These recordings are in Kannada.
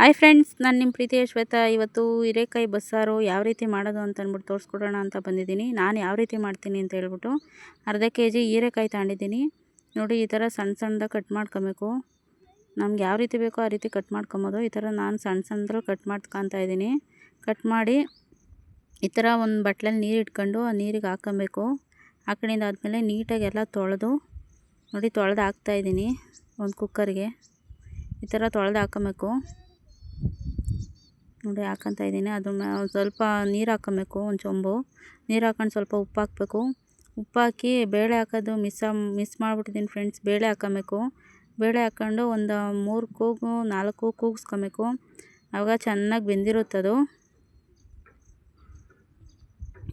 ಹಾಯ್ ಫ್ರೆಂಡ್ಸ್ ನಾನು ನಿಮ್ಮ ಪ್ರೀತಿಯ ಶ್ವೇತಾ ಇವತ್ತು ಹೀರೆಕಾಯಿ ಬಸ್ಸಾರು ಯಾವ ರೀತಿ ಮಾಡೋದು ಅಂತ ಅಂದ್ಬಿಟ್ಟು ತೋರಿಸ್ಕೊಡೋಣ ಅಂತ ಬಂದಿದ್ದೀನಿ. ನಾನು ಯಾವ ರೀತಿ ಮಾಡ್ತೀನಿ ಅಂತ ಹೇಳ್ಬಿಟ್ಟು ಅರ್ಧ ಕೆ ಜಿ ಹೀರೆಕಾಯಿ ತಗೊಂಡಿದ್ದೀನಿ. ನೋಡಿ, ಈ ಥರ ಸಣ್ಣ ಸಣ್ಣದಾಗಿ ಕಟ್ ಮಾಡ್ಕೊಬೇಕು. ನಮ್ಗೆ ಯಾವ ರೀತಿ ಬೇಕೋ ಆ ರೀತಿ ಕಟ್ ಮಾಡ್ಕೊಬೋದು. ಈ ಥರ ನಾನು ಸಣ್ಣ ಸಣ್ಣದ್ರಲ್ಲಿ ಕಟ್ ಮಾಡ್ಕೊತಾ ಇದ್ದೀನಿ. ಕಟ್ ಮಾಡಿ ಈ ಥರ ಒಂದು ಬಟ್ಲಲ್ಲಿ ನೀರು ಇಟ್ಕೊಂಡು ಆ ನೀರಿಗೆ ಹಾಕ್ಕೊಬೇಕು. ಹಾಕೊಂಡಿದ್ದಾದ್ಮೇಲೆ ನೀಟಾಗಿ ಎಲ್ಲ ತೊಳೆದು, ನೋಡಿ, ತೊಳೆದು ಹಾಕ್ತಾಯಿದ್ದೀನಿ ಒಂದು ಕುಕ್ಕರ್ಗೆ. ಈ ಥರ ತೊಳೆದು ಹಾಕ್ಕೊಬೇಕು. ನೋಡಿ ಹಾಕಂತ ಇದ್ದೀನಿ. ಅದನ್ನ ಸ್ವಲ್ಪ ನೀರು ಹಾಕೊಬೇಕು, ಒಂದು ಚೊಂಬು. ನೀರು ಹಾಕೊಂಡು ಸ್ವಲ್ಪ ಉಪ್ಪು ಹಾಕಬೇಕು. ಉಪ್ಪು ಹಾಕಿ ಬೇಳೆ ಹಾಕೋದು ಮಿಸ್ ಮಿಸ್ ಮಾಡಿಬಿಟ್ಟಿದ್ದೀನಿ ಫ್ರೆಂಡ್ಸ್. ಬೇಳೆ ಹಾಕೊಬೇಕು. ಬೇಳೆ ಹಾಕ್ಕೊಂಡು ಒಂದು ಮೂರು ಕೂಗು, ನಾಲ್ಕು ಕೂಗಿಸ್ಕೊಬೇಕು. ಆವಾಗ ಚೆನ್ನಾಗಿ ಬೆಂದಿರುತ್ತದು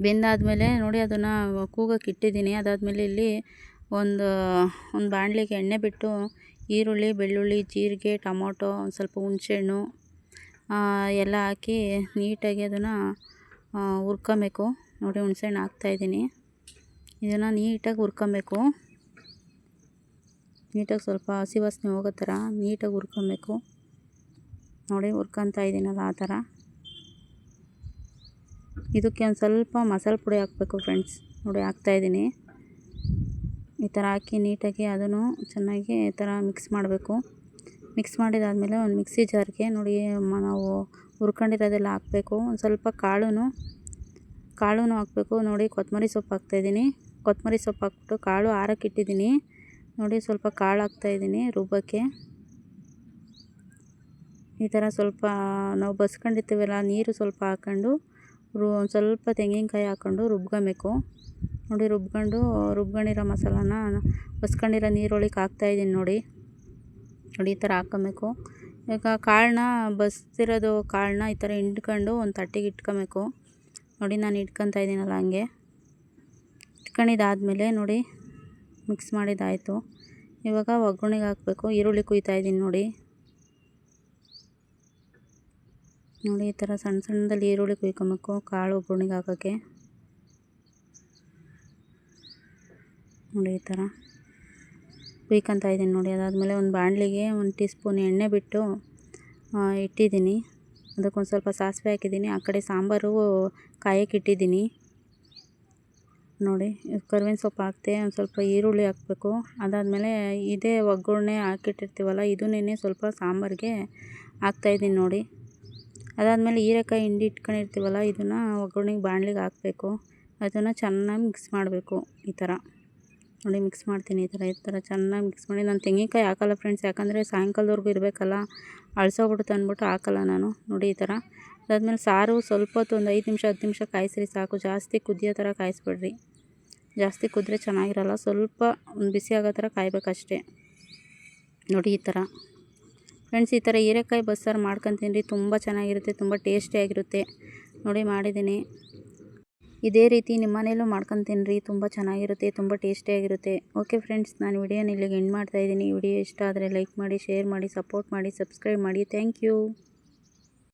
ಬೆಂದಾದಮೇಲೆ ನೋಡಿ ಅದನ್ನು ಕೂಗಕ್ಕೆ ಇಟ್ಟಿದ್ದೀನಿ. ಅದಾದಮೇಲೆ ಇಲ್ಲಿ ಒಂದು ಒಂದು ಬಾಣಲಿಗೆ ಎಣ್ಣೆ ಬಿಟ್ಟು ಈರುಳ್ಳಿ, ಬೆಳ್ಳುಳ್ಳಿ, ಜೀರಿಗೆ, ಟೊಮೊಟೊ, ಒಂದು ಸ್ವಲ್ಪ ಹುಣಸೆಹಣ್ಣು ಎಲ್ಲ ಹಾಕಿ ನೀಟಾಗಿ ಅದನ್ನು ಹುರ್ಕೊಬೇಕು. ನೋಡಿ ಹುಣ್ಸೆಹಣ್ಣು ಹಾಕ್ತಾಯಿದ್ದೀನಿ ಇದನ್ನು ನೀಟಾಗಿ ಹುರ್ಕೊಬೇಕು. ನೀಟಾಗಿ ಸ್ವಲ್ಪ ಹಸಿ ವಾಸನೆ ಹೋಗೋ ಥರ ನೀಟಾಗಿ ಹುರ್ಕೊಬೇಕು. ನೋಡಿ, ಹುರ್ಕೊತಾ ಇದ್ದೀನಲ್ಲ ಆ ಥರ. ಇದಕ್ಕೆ ಒಂದು ಸ್ವಲ್ಪ ಮಸಾಲೆ ಪುಡಿ ಹಾಕಬೇಕು ಫ್ರೆಂಡ್ಸ್ ನೋಡಿ ಹಾಕ್ತಾಯಿದ್ದೀನಿ ಈ ಥರ ಹಾಕಿ ನೀಟಾಗಿ ಅದನ್ನು ಚೆನ್ನಾಗಿ ಈ ಥರ ಮಿಕ್ಸ್ ಮಾಡಬೇಕು. ಮಿಕ್ಸ್ ಮಾಡಿದಾದಮೇಲೆ ಒಂದು ಮಿಕ್ಸಿ ಜಾರ್ಗೆ ನೋಡಿ ನಾವು ಹುರ್ಕೊಂಡಿರೋದೆಲ್ಲ ಹಾಕಬೇಕು. ಒಂದು ಸ್ವಲ್ಪ ಕಾಳು ಕಾಳು ಹಾಕಬೇಕು. ನೋಡಿ ಕೊತ್ತಂಬರಿ ಸೊಪ್ಪು ಹಾಕ್ತಾಯಿದ್ದೀನಿ ಕೊತ್ತಂಬರಿ ಸೊಪ್ಪು ಹಾಕ್ಬಿಟ್ಟು ಕಾಳು ಆರಕ್ಕೆ ಇಟ್ಟಿದ್ದೀನಿ. ನೋಡಿ ಸ್ವಲ್ಪ ಕಾಳು ಹಾಕ್ತಾಯಿದ್ದೀನಿ ರುಬ್ಬಕ್ಕೆ ಈ ಥರ ಸ್ವಲ್ಪ ನಾವು ಬಸ್ಕೊಂಡಿರ್ತೀವಲ್ಲ, ನೀರು ಸ್ವಲ್ಪ ಹಾಕ್ಕೊಂಡು, ರು ಒಂದು ಸ್ವಲ್ಪ ತೆಂಗಿನಕಾಯಿ ಹಾಕ್ಕೊಂಡು ರುಬ್ಕೊಬೇಕು. ನೋಡಿ ರುಬ್ಕೊಂಡು, ರುಬ್ಕೊಂಡಿರೋ ಮಸಾಲಾನ ಬಸ್ಕೊಂಡಿರೋ ನೀರೊಳಗೆ ಹಾಕ್ತಾಯಿದ್ದೀನಿ ನೋಡಿ. ನೋಡಿ ಈ ಥರ ಹಾಕ್ಕೊಬೇಕು. ಈಗ ಕಾಳನ್ನ ಬಸ್ತಿರೋದು ಕಾಳನ್ನ ಈ ಥರ ಹಿಂಡ್ಕೊಂಡು ಒಂದು ತಟ್ಟೆಗೆ ಇಟ್ಕೊಬೇಕು. ನೋಡಿ, ನಾನು ಇಟ್ಕೊತಾ ಇದ್ದೀನಲ್ಲ ಹಂಗೆ. ಇಟ್ಕೊಂಡಿದ್ದಾದಮೇಲೆ ನೋಡಿ, ಮಿಕ್ಸ್ ಮಾಡಿದ್ದಾಯಿತು. ಇವಾಗ ಒಗ್ಗರಣೆಗೆ ಹಾಕಬೇಕು. ಈರುಳ್ಳಿ ಕುಯ್ತಾ ಇದ್ದೀನಿ ನೋಡಿ. ನೋಡಿ, ಈ ಥರ ಸಣ್ಣ ಸಣ್ಣದಲ್ಲಿ ಈರುಳ್ಳಿ ಕುಯ್ಕೊಬೇಕು ಕಾಳು ಒಗ್ಗರಣೆಗೆ ಹಾಕೋಕ್ಕೆ. ನೋಡಿ, ಈ ಥರ. ಕುಯ್ಕೊತಾ ಇದ್ದೀನಿ ನೋಡಿ. ಅದಾದಮೇಲೆ ಒಂದು ಬಾಣಲಿಗೆ ಒಂದು ಟೀ ಸ್ಪೂನ್ ಎಣ್ಣೆ ಬಿಟ್ಟು ಇಟ್ಟಿದ್ದೀನಿ. ಅದಕ್ಕೊಂದು ಸ್ವಲ್ಪ ಸಾಸಿವೆ ಹಾಕಿದ್ದೀನಿ. ಆ ಕಡೆ ಸಾಂಬಾರು ಕಾಯಕ್ಕೆ ಇಟ್ಟಿದ್ದೀನಿ. ನೋಡಿ ಕರ್ಬೇವಿನ ಸೊಪ್ಪು ಹಾಕ್ತೆ, ಒಂದು ಸ್ವಲ್ಪ ಈರುಳ್ಳಿ ಹಾಕಬೇಕು. ಅದಾದಮೇಲೆ ಇದೇ ಒಗ್ಗರಣೆ ಹಾಕಿಟ್ಟಿರ್ತೀವಲ್ಲ ಇದನ್ನೇ ಸ್ವಲ್ಪ ಸಾಂಬಾರಿಗೆ ಹಾಕ್ತಾಯಿದ್ದೀನಿ ನೋಡಿ. ಅದಾದಮೇಲೆ ಹೀರೆಕಾಯಿ ಹಿಂಡಿ ಇಟ್ಕೊಂಡಿರ್ತೀವಲ್ಲ, ಇದನ್ನು ಒಗ್ಗರಣೆಗೆ ಬಾಣಲಿಗೆ ಹಾಕಬೇಕು. ಅದನ್ನು ಚೆನ್ನಾಗಿ ಮಿಕ್ಸ್ ಮಾಡಬೇಕು, ಈ ಥರ. ನೋಡಿ ಮಿಕ್ಸ್ ಮಾಡ್ತೀನಿ ಈ ಥರ ಈ ಥರ ಚೆನ್ನಾಗಿ ಮಿಕ್ಸ್ ಮಾಡಿ. ನಾನು ತೆಂಗಿನಕಾಯಿ ಹಾಕಲ್ಲ ಫ್ರೆಂಡ್ಸ್ ಯಾಕಂದರೆ ಸಾಯಂಕಾಲದವರೆಗೂ ಇರಬೇಕಲ್ಲ, ಅಳಸೋಗ್ಬಿಡುತ್ತೆ ಅಂದ್ಬಿಟ್ಟು ಹಾಕಲ್ಲ ನಾನು. ನೋಡಿ ಈ ಥರ. ಅದಾದಮೇಲೆ ಸಾರು ಸ್ವಲ್ಪ ಹೊತ್ತು ಒಂದು ಐದು ನಿಮಿಷ, ಹತ್ತು ನಿಮಿಷ ಕಾಯಿಸ್ರಿ ಸಾಕು. ಜಾಸ್ತಿ ಕುದಿಯೋ ಥರ ಕಾಯಿಸ್ಬಿಡ್ರಿ. ಜಾಸ್ತಿ ಕುದ್ರೆ ಚೆನ್ನಾಗಿರಲ್ಲ, ಸ್ವಲ್ಪ ಒಂದು ಬಿಸಿ ಆಗೋ ಥರ ಕಾಯಬೇಕಷ್ಟೇ. ನೋಡಿ ಈ ಥರ. ಫ್ರೆಂಡ್ಸ್ ಈ ಥರ ಹೀರೆಕಾಯಿ ಬಸ್ಸಾರು ಮಾಡ್ಕೊತೀನಿ ತುಂಬ ಚೆನ್ನಾಗಿರುತ್ತೆ, ತುಂಬ ಟೇಸ್ಟಿಯಾಗಿರುತ್ತೆ ನೋಡಿ ಮಾಡಿದ್ದೀನಿ. ಇದೇ ರೀತಿ ನಿಮ್ಮ ಮನೇಲೂ ಮಾಡ್ಕೊಂಡು ರೀ. ತುಂಬ ಚೆನ್ನಾಗಿರುತ್ತೆ, ತುಂಬ ಟೇಸ್ಟಿಯಾಗಿರುತ್ತೆ ಓಕೆ ಫ್ರೆಂಡ್ಸ್ ನಾನು ವಿಡಿಯೋನ ಇಲ್ಲಿಗೆ ಎಂಡ್ ಮಾಡ್ತಾಯಿದ್ದೀನಿ ವಿಡಿಯೋ ಇಷ್ಟ ಆದರೆ ಲೈಕ್ ಮಾಡಿ ಶೇರ್ ಮಾಡಿ ಸಪೋರ್ಟ್ ಮಾಡಿ ಸಬ್ಸ್ಕ್ರೈಬ್ ಮಾಡಿ. Thank you